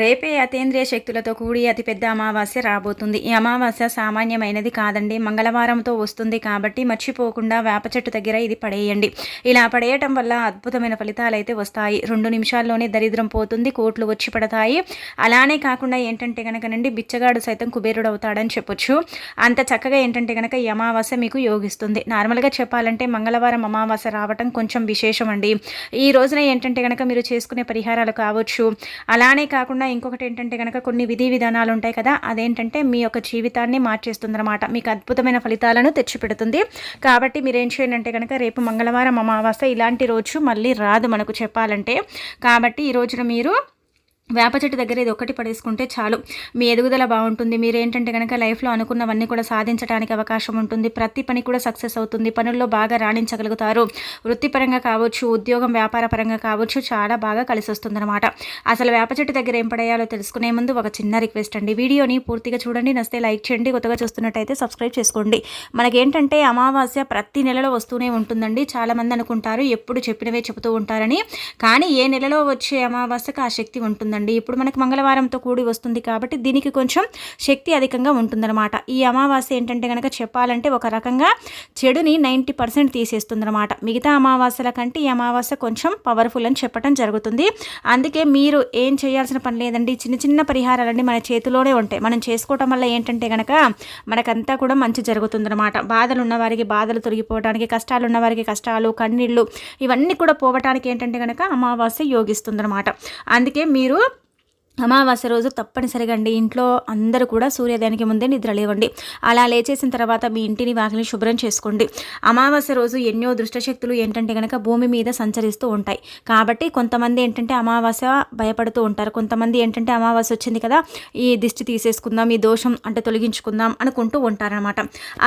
రేపే అతేంద్రియ శక్తులతో కూడి అతిపెద్ద అమావాస్య రాబోతుంది. ఈ అమావాస్య సామాన్యమైనది కాదండి. మంగళవారంతో వస్తుంది కాబట్టి మర్చిపోకుండా వేప చెట్టు దగ్గర ఇది పడేయండి. ఇలా పడేయటం వల్ల అద్భుతమైన ఫలితాలు అయితే వస్తాయి. రెండు నిమిషాల్లోనే దరిద్రం పోతుంది కోట్లు వచ్చి పడతాయి. అలానే కాకుండా ఏంటంటే కనుకనండి బిచ్చగాడు సైతం కుబేరుడు అవుతాడని చెప్పొచ్చు. అంత చక్కగా ఏంటంటే కనుక ఈ అమావాస్య మీకు యోగిస్తుంది. నార్మల్గా చెప్పాలంటే మంగళవారం అమావాస్య రావటం కొంచెం విశేషం అండి ఈ రోజున ఏంటంటే కనుక మీరు చేసుకునే పరిహారాలు కావచ్చు. అలానే కాకుండా ఇంకొకటి ఏంటంటే కనుక కొన్ని విధి విధానాలు ఉంటాయి కదా అదేంటంటే మీ యొక్క జీవితాన్ని మార్చేస్తుందన్నమాట. మీకు అద్భుతమైన ఫలితాలను తెచ్చిపెడుతుంది. కాబట్టి మీరు ఏం చేయండి అంటే కనుక రేపు మంగళవారం అమావాస్య ఇలాంటి రోజు మళ్ళీ రాదు మనకు చెప్పాలంటే. కాబట్టి ఈ రోజున మీరు వేప చెట్టు దగ్గర ఇది ఒకటి పడేసుకుంటే చాలు. మీ ఎదుగుదల బాగుంటుంది. మీరు ఏంటంటే కనుక లైఫ్లో అనుకున్నవన్నీ కూడా సాధించడానికి అవకాశం ఉంటుంది. ప్రతి పని కూడా సక్సెస్ అవుతుంది. పనుల్లో బాగా రాణించగలుగుతారు. వృత్తిపరంగా కావచ్చు ఉద్యోగం వ్యాపార పరంగా కావచ్చు చాలా బాగా కలిసి వస్తుందన్నమాట అసలు వేప చెట్టు దగ్గర ఏం పడేయాలో తెలుసుకునే ముందు ఒక చిన్న రిక్వెస్ట్ అండి. వీడియోని పూర్తిగా చూడండి. నస్తే లైక్ చేయండి. కొత్తగా చూస్తున్నట్టయితే సబ్స్క్రైబ్ చేసుకోండి. మనకేంటంటే అమావాస్య ప్రతి నెలలో వస్తూనే ఉంటుందండి. చాలామంది అనుకుంటారు ఎప్పుడు చెప్పినవే చెబుతూ ఉంటారని. కానీ ఏ నెలలో వచ్చే అమావాస్యకు ఆ శక్తి ఉంటుంది. ఉంటుందండి ఇప్పుడు మనకి మంగళవారంతో కూడి వస్తుంది కాబట్టి దీనికి కొంచెం శక్తి అధికంగా ఉంటుందన్నమాట. ఈ అమావాస్య ఏంటంటే కనుక చెప్పాలంటే ఒక రకంగా చెడుని నైంటీ పర్సెంట్ తీసేస్తుందన్నమాట. మిగతా అమావాస్యల కంటే ఈ అమావాస్య కొంచెం పవర్ఫుల్ అని చెప్పడం జరుగుతుంది. అందుకే మీరు ఏం చేయాల్సిన పని లేదండి. చిన్న చిన్న పరిహారాలన్నీ మన చేతిలోనే ఉంటాయి. మనం చేసుకోవటం వల్ల ఏంటంటే కనుక మనకంతా కూడా మంచి జరుగుతుందన్నమాట. బాధలు ఉన్నవారికి బాధలు తొలగిపోవడానికి కష్టాలు ఉన్నవారికి కష్టాలు కన్నీళ్ళు ఇవన్నీ కూడా పోవటానికి ఏంటంటే కనుక అమావాస్య యోగిస్తుందన్నమాట. అందుకే మీరు అమావాస్య రోజు తప్పనిసరిగా అండి. ఇంట్లో అందరూ కూడా సూర్యోదయానికి ముందే నిద్ర లేవండి. అలా లేచేసిన తర్వాత మీ ఇంటిని వాకిని శుభ్రం చేసుకోండి. అమావాస్య రోజు ఎన్నో దృష్టశక్తులు ఏంటంటే కనుక భూమి మీద సంచరిస్తూ ఉంటాయి. కాబట్టి కొంతమంది ఏంటంటే అమావాస్య భయపడుతూ ఉంటారు. కొంతమంది ఏంటంటే అమావాస్య వచ్చింది కదా ఈ దిష్టి తీసేసుకుందాం ఈ దోషం అంటే తొలగించుకుందాం అనుకుంటూ ఉంటారనమాట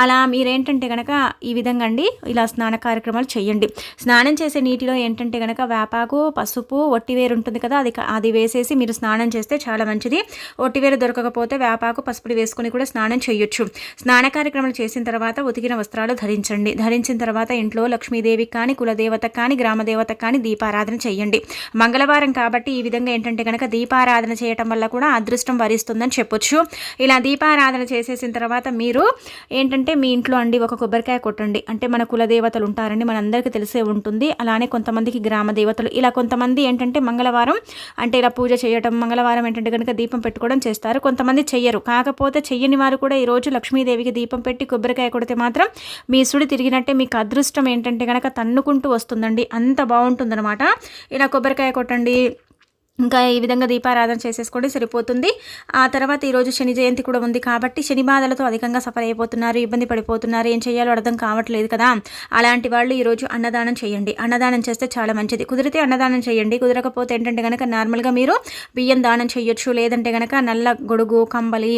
అలా మీరేంటంటే కనుక ఈ విధంగా అండి ఇలా స్నాన కార్యక్రమాలు చేయండి. స్నానం చేసే నీటిలో ఏంటంటే కనుక వేపాకు పసుపు ఒట్టివేరు ఉంటుంది కదా అది అది వేసేసి మీరు స్నానం చేస్తే చాలా మంచిది. ఒట్టివేలు దొరకకపోతే వేపాకు పసుపులు వేసుకుని కూడా స్నానం చేయొచ్చు. స్నాన కార్యక్రమాలు చేసిన తర్వాత ఉతికిన వస్త్రాలు ధరించండి. ధరించిన తర్వాత ఇంట్లో లక్ష్మీదేవికి కానీ కులదేవత కానీ గ్రామదేవత కానీ దీపారాధన చేయండి. మంగళవారం కాబట్టి ఈ విధంగా ఏంటంటే కనుక దీపారాధన చేయటం వల్ల కూడా అదృష్టం వరిస్తుందని చెప్పొచ్చు. ఇలా దీపారాధన చేసేసిన తర్వాత మీరు ఏంటంటే మీ ఇంట్లో అండి ఒక కొబ్బరికాయ కొట్టండి. అంటే మన కులదేవతలు ఉంటారని మనందరికీ తెలిసే ఉంటుంది. అలానే కొంతమందికి గ్రామ దేవతలు ఇలా కొంతమంది ఏంటంటే మంగళవారం అంటే ఇలా పూజ చేయటం మంగళవారం మంగళవారం ఏంటంటే కనుక దీపం పెట్టుకోవడం చేస్తారు. కొంతమంది చెయ్యరు. కాకపోతే చెయ్యని వారు కూడా ఈరోజు లక్ష్మీదేవికి దీపం పెట్టి కొబ్బరికాయ కొడితే మాత్రం మీ సుడి తిరిగినట్టే మీకు అదృష్టం ఏంటంటే కనుక తన్నుకుంటూ వస్తుందండి. అంత బాగుంటుందన్నమాట. ఇలా కొబ్బరికాయ కొట్టండి. ఇంకా ఈ విధంగా దీపారాధన చేసేసుకోండి సరిపోతుంది. ఆ తర్వాత ఈరోజు శని జయంతి కూడా ఉంది కాబట్టి శని బాధలతో అధికంగా సఫర్ అయిపోతున్నారు ఇబ్బంది పడిపోతున్నారు ఏం చేయాలో అర్థం కావట్లేదు కదా. అలాంటి వాళ్ళు ఈరోజు అన్నదానం చేయండి. అన్నదానం చేస్తే చాలా మంచిది. కుదిరితే అన్నదానం చేయండి. కుదరకపోతే ఏంటంటే కనుక నార్మల్గా మీరు బియ్యం దానం చేయొచ్చు లేదంటే కనుక నల్ల గొడుగు కంబలి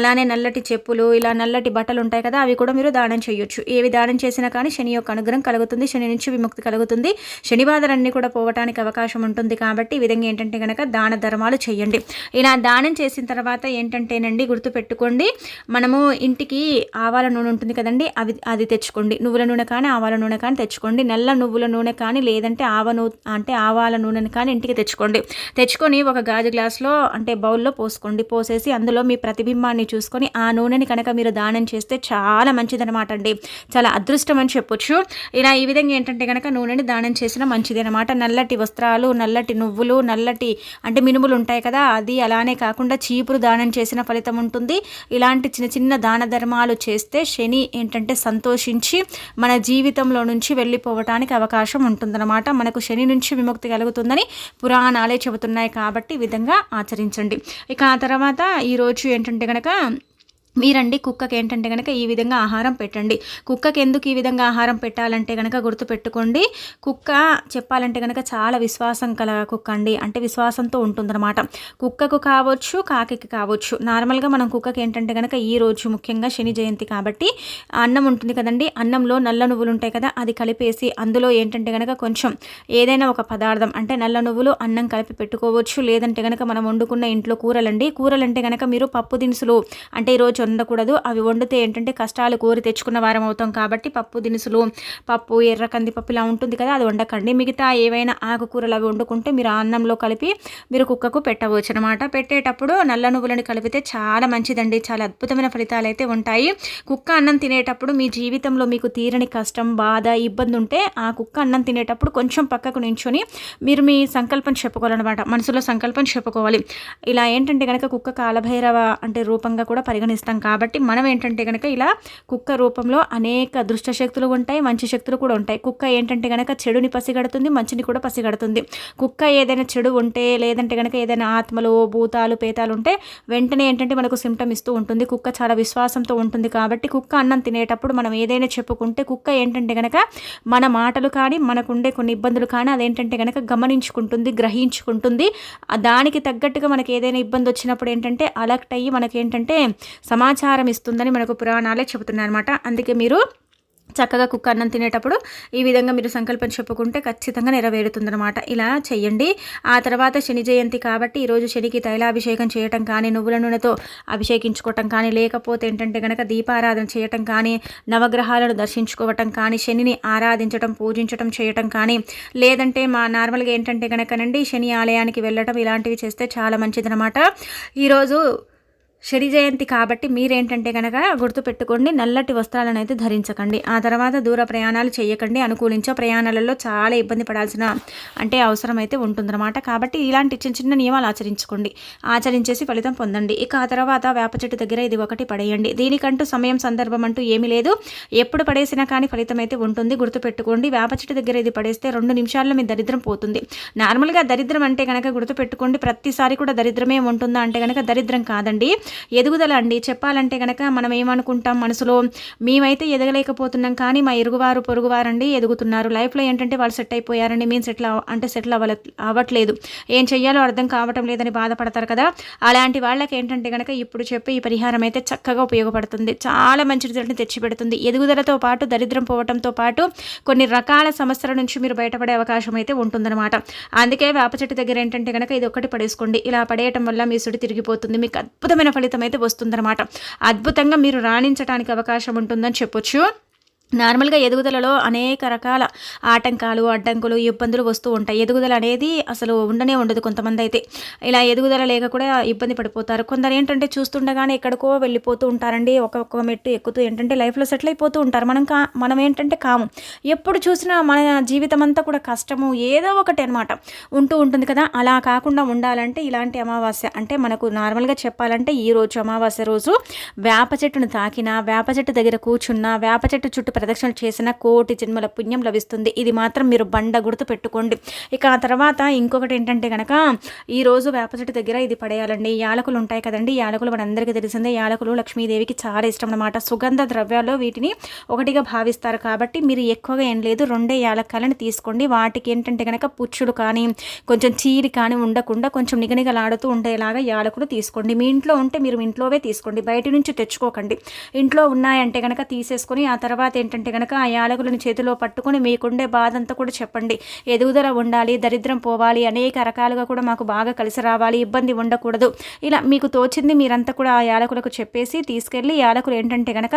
అలానే నల్లటి చెప్పులు ఇలా నల్లటి బట్టలు ఉంటాయి కదా అవి కూడా మీరు దానం చేయొచ్చు. ఏవి దానం చేసినా కానీ శని యొక్క అనుగ్రహం కలుగుతుంది శని నుంచి విముక్తి కలుగుతుంది. శని బాధలన్నీ కూడా పోవటానికి అవకాశం ఉంటుంది కాబట్టి ఈ విధంగా ఏంటంటే కనుక దాన ధర్మాలు చేయండి. ఇలా దానం చేసిన తర్వాత ఏంటంటేనండి గుర్తుపెట్టుకోండి మనము ఇంటికి ఆవాల నూనె ఉంటుంది కదండి అవి అది తెచ్చుకోండి. నువ్వుల నూనె కానీ ఆవాల నూనె కానీ తెచ్చుకోండి. నల్ల నువ్వుల నూనె కానీ లేదంటే ఆవ నూ అంటే ఆవాల నూనెని కానీ ఇంటికి తెచ్చుకోండి. తెచ్చుకొని ఒక గాజు గ్లాస్లో అంటే బౌల్లో పోసుకోండి. పోసేసి అందులో మీ ప్రతిబింబాన్ని చూసుకొని ఆ నూనెని కనుక మీరు దానం చేస్తే చాలా మంచిదనమాట అండి. చాలా అదృష్టం అని చెప్పొచ్చు. ఇలా ఈ విధంగా ఏంటంటే కనుక నూనెని దానం చేసిన మంచిది అనమాట నల్లటి వస్త్రాలు నల్లటి నువ్వులు నల్లటి అంటే మినుములు ఉంటాయి కదా అది అలానే కాకుండా చీపురు దానం చేసిన ఫలితం ఉంటుంది. ఇలాంటి చిన్న చిన్న దాన ధర్మాలు చేస్తే శని ఏంటంటే సంతోషించి మన జీవితంలో నుంచి వెళ్ళిపోవటానికి అవకాశం ఉంటుందన్నమాట. మనకు శని నుంచి విముక్తి కలుగుతుందని పురాణాలే చెబుతున్నాయి కాబట్టి విధంగా ఆచరించండి. ఇక ఆ తర్వాత ఈరోజు ఏంటంటే కనుక మీరండి కుక్కకి ఏంటంటే కనుక ఈ విధంగా ఆహారం పెట్టండి. కుక్కకి ఎందుకు ఈ విధంగా ఆహారం పెట్టాలంటే కనుక గుర్తుపెట్టుకోండి కుక్క చెప్పాలంటే కనుక చాలా విశ్వాసం కల కుక్క అండి. అంటే విశ్వాసంతో ఉంటుందన్నమాట. కుక్కకు కావచ్చు కాకికి కావచ్చు. నార్మల్గా మనం కుక్కకి ఏంటంటే కనుక ఈ రోజు ముఖ్యంగా శని జయంతి కాబట్టి అన్నం ఉంటుంది కదండి. అన్నంలో నల్ల నువ్వులు ఉంటాయి కదా అది కలిపేసి అందులో ఏంటంటే కనుక కొంచెం ఏదైనా ఒక పదార్థం అంటే నల్ల నువ్వులు అన్నం కలిపి పెట్టుకోవచ్చు. లేదంటే కనుక మనం వండుకున్న ఇంట్లో కూరలండి. కూరలంటే కనుక మీరు పప్పు దినుసులు అంటే ఈరోజు వండకూడదు అవి వండితే ఏంటంటే కష్టాలు కోరి తెచ్చుకున్న వారం అవుతాం కాబట్టి పప్పు దినుసులు పప్పు ఎర్ర కందిపప్పు ఇలా ఉంటుంది కదా అది వండకండి. మిగతా ఏవైనా ఆకుకూరలు అవి వండుకుంటే మీరు అన్నంలో కలిపి మీరు కుక్కకు పెట్టవచ్చు అనమాట పెట్టేటప్పుడు నల్ల నువ్వులను కలిపితే చాలా మంచిదండి. చాలా అద్భుతమైన ఫలితాలు అయితే ఉంటాయి. కుక్క అన్నం తినేటప్పుడు మీ జీవితంలో మీకు తీరని కష్టం బాధ ఇబ్బంది ఉంటే ఆ కుక్క అన్నం తినేటప్పుడు కొంచెం పక్కకు నించుని మీరు మీ సంకల్పం చెప్పుకోవాలన్నమాట. మనసులో సంకల్పం చెప్పుకోవాలి. ఇలా ఏంటంటే కనుక కుక్క కాలభైరవ అంటే రూపంగా కూడా పరిగణిస్తాం కాబట్టి మనం ఏంటంటే కనుక ఇలా కుక్క రూపంలో అనేక దుష్ట శక్తులు ఉంటాయి మంచి శక్తులు కూడా ఉంటాయి. కుక్క ఏంటంటే కనుక చెడుని పసిగడుతుంది మంచిని కూడా పసిగడుతుంది. కుక్క ఏదైనా చెడు ఉంటే లేదంటే కనుక ఏదైనా ఆత్మలు భూతాలు పేతాలు ఉంటే వెంటనే ఏంటంటే మనకు సిమ్టమ్ ఇస్తూ ఉంటుంది. కుక్క చాలా విశ్వాసంతో ఉంటుంది. కాబట్టి కుక్క అన్నం తినేటప్పుడు మనం ఏదైనా చెప్పుకుంటే కుక్క ఏంటంటే కనుక మన మాటలు కానీ మనకుండే కొన్ని ఇబ్బందులు కానీ అదేంటంటే కనుక గమనించుకుంటుంది గ్రహించుకుంటుంది. దానికి తగ్గట్టుగా మనకి ఏదైనా ఇబ్బంది వచ్చినప్పుడు ఏంటంటే అలర్ట్ అయ్యి మనకేంటంటే సమాచారం ఇస్తుందని మనకు పురాణాలే చెబుతున్నాయి అనమాట అందుకే మీరు చక్కగా కుక్క అన్నం తినేటప్పుడు ఈ విధంగా మీరు సంకల్పం చెప్పుకుంటే ఖచ్చితంగా నెరవేరుతుందనమాట ఇలా చేయండి ఆ తర్వాత శని జయంతి కాబట్టి ఈరోజు శనికి తైలాభిషేకం చేయటం కానీ నువ్వుల నూనెతో అభిషేకించుకోవటం కానీ లేకపోతే ఏంటంటే కనుక దీపారాధన చేయటం కానీ నవగ్రహాలను దర్శించుకోవటం కానీ శనిని ఆరాధించటం పూజించటం చేయటం కానీ లేదంటే మా నార్మల్గా ఏంటంటే కనుకనండి శని ఆలయానికి వెళ్ళటం ఇలాంటివి చేస్తే చాలా మంచిదనమాట ఈరోజు షరి జయంతి కాబట్టి మీరేంటంటే కనుక గుర్తుపెట్టుకోండి నల్లటి వస్త్రాలను అయితే ధరించకండి. ఆ తర్వాత దూర ప్రయాణాలు చేయకండి. అనుకూలించే ప్రయాణాలలో చాలా ఇబ్బంది పడాల్సిన అంటే అవసరం అయితే ఉంటుందన్నమాట. కాబట్టి ఇలాంటి చిన్న చిన్న నియమాలు ఆచరించుకోండి. ఆచరించేసి ఫలితం పొందండి. ఇక ఆ తర్వాత వేప చెట్టు దగ్గర ఇది ఒకటి పడేయండి. దీనికంటూ సమయం సందర్భం అంటూ ఏమీ లేదు. ఎప్పుడు పడేసినా కానీ ఫలితం అయితే ఉంటుంది. గుర్తుపెట్టుకోండి. వేప చెట్టు దగ్గర ఇది పడేస్తే రెండు నిమిషాల్లో మీ దరిద్రం పోతుంది. నార్మల్గా దరిద్రం అంటే కనుక గుర్తుపెట్టుకోండి. ప్రతిసారి కూడా దరిద్రమే ఉంటుందా అంటే కనుక దరిద్రం కాదండి. ఎదుగుదల అండి. చెప్పాలంటే కనుక మనం ఏమనుకుంటాం మనసులో మేమైతే ఎదగలేకపోతున్నాం కానీ మా ఇరుగువారు పొరుగువారండి ఎదుగుతున్నారు. లైఫ్లో ఏంటంటే వాళ్ళు సెట్ అయిపోయారండి. మేము సెటిల్ అంటే సెటిల్ అవ్వలే అవ్వట్లేదు. ఏం చెయ్యాలో అర్థం కావటం లేదని బాధపడతారు కదా. అలాంటి వాళ్ళకి ఏంటంటే కనుక ఇప్పుడు చెప్పే ఈ పరిహారం అయితే చక్కగా ఉపయోగపడుతుంది. చాలా మంచి రిజల్ట్ని తెచ్చిపెడుతుంది. ఎదుగుదలతో పాటు దరిద్రం పోవటంతో పాటు కొన్ని రకాల సమస్యల నుంచి మీరు బయటపడే అవకాశం అయితే ఉంటుందన్నమాట. అందుకే వేప చెట్టు దగ్గర ఏంటంటే కనుక ఇది ఒకటి పడేసుకోండి. ఇలా పడేయటం వల్ల మీ సుడి తిరిగిపోతుంది. మీకు అద్భుతమైన ఫలితం అయితే వస్తుందన్నమాట. అద్భుతంగా మీరు రాణించడానికి అవకాశం ఉంటుందని చెప్పొచ్చు. నార్మల్గా ఎదుగుదలలో అనేక రకాల ఆటంకాలు అడ్డంకులు ఇబ్బందులు వస్తూ ఉంటాయి. ఎదుగుదల అనేది అసలు ఉండనే ఉండదు కొంతమంది అయితే. ఇలా ఎదుగుదల లేక కూడా ఇబ్బంది పడిపోతారు. కొందరు ఏంటంటే చూస్తుండగానే ఎక్కడికో వెళ్ళిపోతూ ఉంటారండి. ఒక్కొక్క మెట్టు ఎక్కుతూ ఏంటంటే లైఫ్లో సెటిల్ అయిపోతూ ఉంటారు. మనం కా మనం ఏంటంటే కాము. ఎప్పుడు చూసినా మన జీవితం అంతా కూడా కష్టము ఏదో ఒకటి అనమాట ఉంటూ ఉంటుంది కదా. అలా కాకుండా ఉండాలంటే ఇలాంటి అమావాస్య అంటే మనకు నార్మల్గా చెప్పాలంటే ఈ రోజు అమావాస్య రోజు వేప చెట్టును తాకినా వేప చెట్టు దగ్గర కూర్చున్నా వేప చెట్టు చుట్టూ ప్రదక్షిణలు చేసిన కోటి జన్మల పుణ్యం లభిస్తుంది. ఇది మాత్రం మీరు బండ గుర్తు పెట్టుకోండి. ఇక ఆ తర్వాత ఇంకొకటి ఏంటంటే కనుక ఈరోజు వేప చెట్టు దగ్గర ఇది పడేయాలండి. యాలకులు ఉంటాయి కదండి. యాలకులు మనందరికీ తెలిసిందే. యాలకులు లక్ష్మీదేవికి చాలా ఇష్టం అనమాట సుగంధ ద్రవ్యాల్లో వీటిని ఒకటిగా భావిస్తారు కాబట్టి మీరు ఎక్కువగా ఏం లేదు రెండే యాలక్కాయలను తీసుకోండి. వాటికి ఏంటంటే కనుక పుచ్చుడు కానీ కొంచెం చీరి కానీ ఉండకుండా కొంచెం నిగనిగలాడుతూ ఉండేలాగా యాలకులు తీసుకోండి. మీ ఇంట్లో ఉంటే మీరు ఇంట్లోవే తీసుకోండి. బయట నుంచి తెచ్చుకోకండి. ఇంట్లో ఉన్నాయంటే కనుక తీసేసుకొని ఆ తర్వాత ఏంటంటే కనుక ఆ యాలకులను చేతిలో పట్టుకొని మీకుండే బాధ అంతా కూడా చెప్పండి. ఎదుగుదల ఉండాలి దరిద్రం పోవాలి అనేక రకాలుగా కూడా మాకు బాగా కలిసి రావాలి ఇబ్బంది ఉండకూడదు. ఇలా మీకు తోచింది మీరంతా కూడా ఆ యాలకులకు చెప్పేసి తీసుకెళ్ళి యాలకులు ఏంటంటే కనుక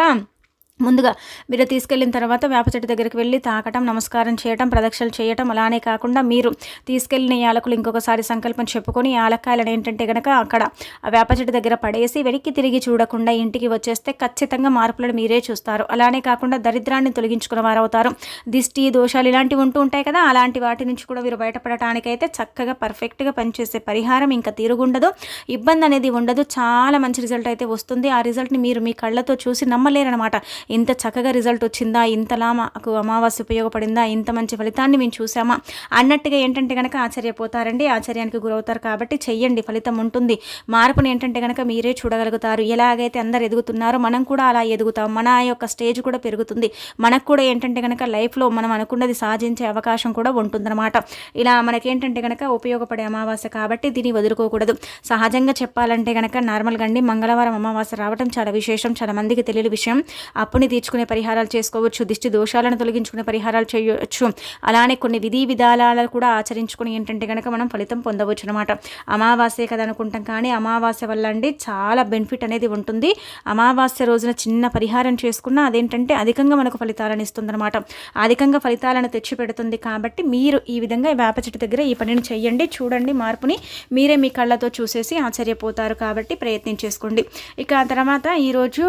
ముందుగా మీరు తీసుకెళ్ళిన తర్వాత వేప చెట్టు దగ్గరికి వెళ్ళి తాకటం నమస్కారం చేయటం ప్రదక్షిణలు చేయటం అలానే కాకుండా మీరు తీసుకెళ్ళిన యాలకులు ఇంకొకసారి సంకల్పం చెప్పుకొని యాలక్కాయలను ఏంటంటే కనుక అక్కడ ఆ వేప చెట్టు దగ్గర పడేసి వెనక్కి తిరిగి చూడకుండా ఇంటికి వచ్చేస్తే ఖచ్చితంగా మార్పులను మీరే చూస్తారు. అలానే కాకుండా దరిద్రాన్ని తొలగించుకున్న వారు అవుతారు దిష్టి దోషాలు ఇలాంటివి ఉంటూ ఉంటాయి కదా అలాంటి వాటి నుంచి కూడా మీరు బయటపడటానికైతే చక్కగా పర్ఫెక్ట్గా పనిచేసే పరిహారం ఇంకా తిరుగుండదు. ఇబ్బంది అనేది ఉండదు. చాలా మంచి రిజల్ట్ అయితే వస్తుంది. ఆ రిజల్ట్ని మీరు మీ కళ్ళతో చూసి నమ్మలేరనమాట ఇంత చక్కగా రిజల్ట్ వచ్చిందా? ఇంతలా మాకు అమావాస్య ఉపయోగపడిందా? ఇంత మంచి ఫలితాన్ని మేము చూసామా అన్నట్టుగా ఏంటంటే కనుక ఆశ్చర్యపోతారండి. ఆశ్చర్యానికి గురవుతారు కాబట్టి చెయ్యండి ఫలితం ఉంటుంది. మార్పుని ఏంటంటే కనుక మీరే చూడగలుగుతారు. ఎలాగైతే అందరు ఎదుగుతున్నారో మనం కూడా అలా ఎదుగుతాం. మన యొక్క స్టేజ్ కూడా పెరుగుతుంది. మనకు కూడా ఏంటంటే కనుక లైఫ్లో మనం అనుకున్నది సాధించే అవకాశం కూడా ఉంటుందన్నమాట. ఇలా మనకేంటంటే కనుక ఉపయోగపడే అమావాస్య కాబట్టి దీన్ని వదులుకోకూడదు. సహజంగా చెప్పాలంటే కనుక నార్మల్గా అండి మంగళవారం అమావాస్య రావడం చాలా విశేషం. చాలా మందికి తెలియని విషయం. అప్పుడు అప్పుని తీర్చుకునే పరిహారాలు చేసుకోవచ్చు దిష్టి దోషాలను తొలగించుకునే పరిహారాలు చేయవచ్చు అలానే కొన్ని విధి విధానాలు కూడా ఆచరించుకుని ఏంటంటే కనుక మనం ఫలితం పొందవచ్చు అనమాట అమావాస్య కదా అనుకుంటాం కానీ అమావాస్య వల్ల అండి చాలా బెనిఫిట్ అనేది ఉంటుంది. అమావాస్య రోజున చిన్న పరిహారం చేసుకున్నా అదేంటంటే అధికంగా మనకు ఫలితాలను ఇస్తుందన్నమాట అధికంగా ఫలితాలను తెచ్చిపెడుతుంది కాబట్టి మీరు ఈ విధంగా వేప చెట్టు దగ్గర ఈ పనిని చేయండి చూడండి మార్పుని మీరే మీ కళ్ళతో చూసేసి ఆశ్చర్యపోతారు కాబట్టి ప్రయత్నం చేసుకోండి. ఇక ఆ తర్వాత ఈరోజు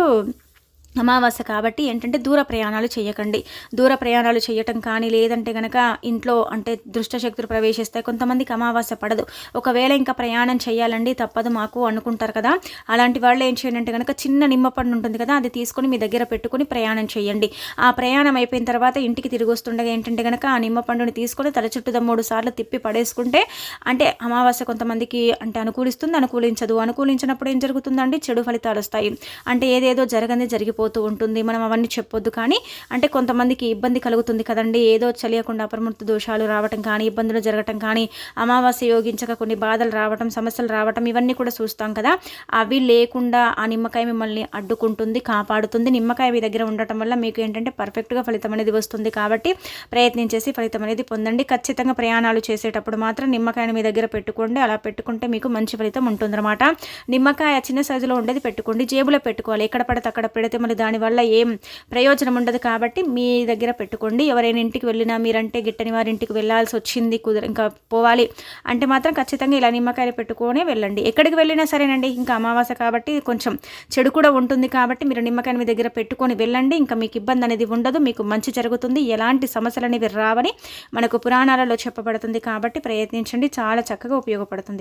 అమావాస్య కాబట్టి ఏంటంటే దూర ప్రయాణాలు చేయకండి. దూర ప్రయాణాలు చేయటం కానీ లేదంటే కనుక ఇంట్లో అంటే దుష్టశక్తులు ప్రవేశిస్తాయి కొంతమందికి అమావాస్య పడదు. ఒకవేళ ఇంకా ప్రయాణం చేయాలండి తప్పదు మాకు అనుకుంటారు కదా. అలాంటి వాళ్ళు ఏం చేయండి అంటే కనుక చిన్న నిమ్మపండు ఉంటుంది కదా అది తీసుకొని మీ దగ్గర పెట్టుకొని ప్రయాణం చేయండి. ఆ ప్రయాణం అయిపోయిన తర్వాత ఇంటికి తిరిగి వస్తుండగా ఏంటంటే కనుక ఆ నిమ్మపండుని తీసుకొని తల చుట్టూ మూడు సార్లు తిప్పి పడేసుకుంటే అంటే అమావాస్య కొంతమందికి అంటే అనుకూలిస్తుంది అనుకూలించదు. అనుకూలించినప్పుడు ఏం జరుగుతుందండి? చెడు ఫలితాలు వస్తాయి. అంటే ఏదేదో జరగని జరిగిపోతుంది. పోతూ ఉంటుంది. మనం అవన్నీ చెప్పొద్దు కానీ అంటే కొంతమందికి ఇబ్బంది కలుగుతుంది కదండి. ఏదో తెలియకుండా అపరమృత దోషాలు రావటం కానీ ఇబ్బందులు జరగటం కానీ అమావాస్య యోగించక కొన్ని బాధలు రావటం సమస్యలు రావటం ఇవన్నీ కూడా చూస్తాం కదా. అవి లేకుండా ఆ నిమ్మకాయ మిమ్మల్ని అడ్డుకుంటుంది కాపాడుతుంది. నిమ్మకాయ మీ దగ్గర ఉండటం వల్ల మీకు ఏంటంటే పర్ఫెక్ట్గా ఫలితం అనేది వస్తుంది కాబట్టి ప్రయత్నించేసి ఫలితం అనేది పొందండి. ఖచ్చితంగా ప్రయాణాలు చేసేటప్పుడు మాత్రం నిమ్మకాయని మీ దగ్గర పెట్టుకోండి. అలా పెట్టుకుంటే మీకు మంచి ఫలితం ఉంటుందన్నమాట. నిమ్మకాయ చిన్న సైజులో ఉండేది పెట్టుకోండి. జేబులో పెట్టుకోవాలి. ఎక్కడ పడితే అక్కడ పెడితే మళ్ళీ దానివల్ల ఏం ప్రయోజనం ఉండదు కాబట్టి మీ దగ్గర పెట్టుకోండి. ఎవరైనా ఇంటికి వెళ్ళినా మీరంటే గిట్టని వారి ఇంటికి వెళ్ళాల్సి వచ్చింది కుదర ఇంకా పోవాలి అంటే మాత్రం ఖచ్చితంగా ఇలా నిమ్మకాయలు పెట్టుకొని వెళ్ళండి. ఎక్కడికి వెళ్ళినా సరేనండి ఇంకా అమావాస్య కాబట్టి కొంచెం చెడు కూడా ఉంటుంది కాబట్టి మీరు నిమ్మకాయని మీ దగ్గర పెట్టుకొని వెళ్ళండి. ఇంకా మీకు ఇబ్బంది అనేది ఉండదు మీకు మంచి జరుగుతుంది. ఎలాంటి సమస్యలు అనేవి రావని మనకు పురాణాలలో చెప్పబడుతుంది కాబట్టి ప్రయత్నించండి. చాలా చక్కగా ఉపయోగపడుతుంది.